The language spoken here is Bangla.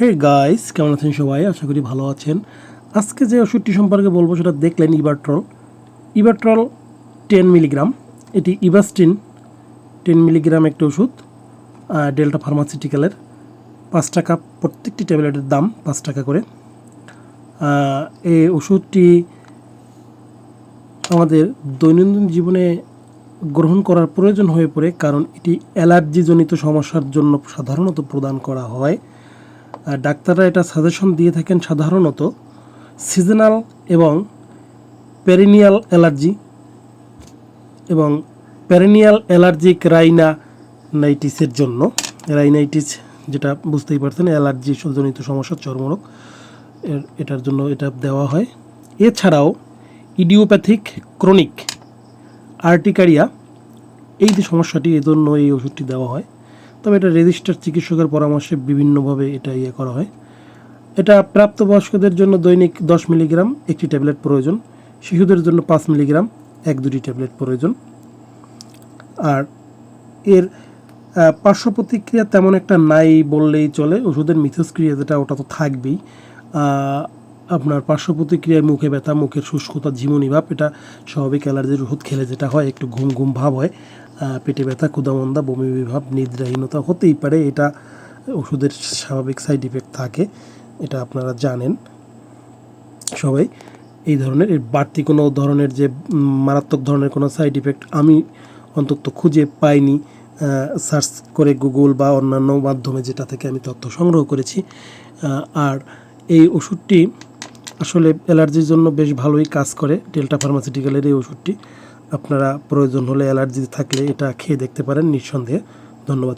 হে গাইস কেমন আছেন সবাই? আশা করি ভালো আছেন। আজকে যে ওষুধটি সম্পর্কে বলব সেটা দেখলেন ইবাট্রল ইবাট্রল টেন মিলিগ্রাম এটি ইবাস্টিন টেন মিলিগ্রাম একটি ওষুধ ডেল্টা ফার্মাসিউটিক্যালের পাঁচ টাকা প্রত্যেকটি ট্যাবলেটের দাম পাঁচ টাকা করে। এই ওষুধটি আমাদের দৈনন্দিন জীবনে গ্রহণ করার প্রয়োজন হয়ে পড়ে, কারণ এটি অ্যালার্জিজনিত সমস্যার জন্য সাধারণত প্রদান করা হয়। ডাক্তাররা এটা সাজেশন দিয়ে থাকেন সাধারণত সিজনাল এবং পেরিনিয়াল অ্যালার্জি এবং পেরিনিয়াল অ্যালার্জিক রাইনাইটিসের জন্য। রাইনাইটিস যেটা বুঝতেই পারছেন অ্যালার্জি জনিত সমস্যা, চর্মরোগ এটার জন্য এটা দেওয়া হয়। এছাড়াও ইডিওপ্যাথিক ক্রনিক আর্টিকারিয়া এই যে সমস্যাটি এর জন্য এই ওষুধটি দেওয়া হয়। তবে এটা রেজিস্টার চিকিৎসকের পরামর্শে বিভিন্নভাবে এটা ইয়ে করা হয়। এটা প্রাপ্তবয়স্কদের জন্য দৈনিক দশ মিলিগ্রাম একটি ট্যাবলেট প্রয়োজন, শিশুদের জন্য পাঁচ মিলিগ্রাম এক দুটি ট্যাবলেট প্রয়োজন। আর এর পার্শ্ব প্রতিক্রিয়া তেমন একটা নাই বললেই চলে। ওষুধের মিথস্ক্রিয়া যেটা, ওটা তো থাকবেই। আপনার পার্শ্ব প্রতিক্রিয়ায় মুখে ব্যথা, মুখের শুষ্কতা, ঝিমুনি ভাব, এটা স্বাভাবিক অ্যালার্জির ওষুধ খেলে যেটা হয়, একটু ঘুম ঘুম ভাব হয়। পেটে ব্যথা ক্ষুদামন্দা বমি বিভাব, নিদ্রাহীনতা হতেই পারে। এটা ওষুধের স্বাভাবিক সাইড ইফেক্ট থাকে, এটা আপনারা জানেন সবাই। এই ধরনের, এর বাড়তি কোনো ধরনের যে মারাত্মক ধরনের কোনো সাইড ইফেক্ট আমি অন্তত খুঁজে পাইনি। সার্চ করে গুগল বা অন্যান্য মাধ্যমে যেটা থেকে আমি তথ্য সংগ্রহ করেছি। আর এই ওষুধটি আসলে অ্যালার্জির জন্য বেশ ভালোই কাজ করে ডেল্টা ফার্মাসিউটিক্যালের এই ওষুধটি। আপনারা প্রয়োজন হলে অ্যালার্জি থাকলে এটা খেয়ে দেখতে পারেন নিঃসন্দেহে। ধন্যবাদ।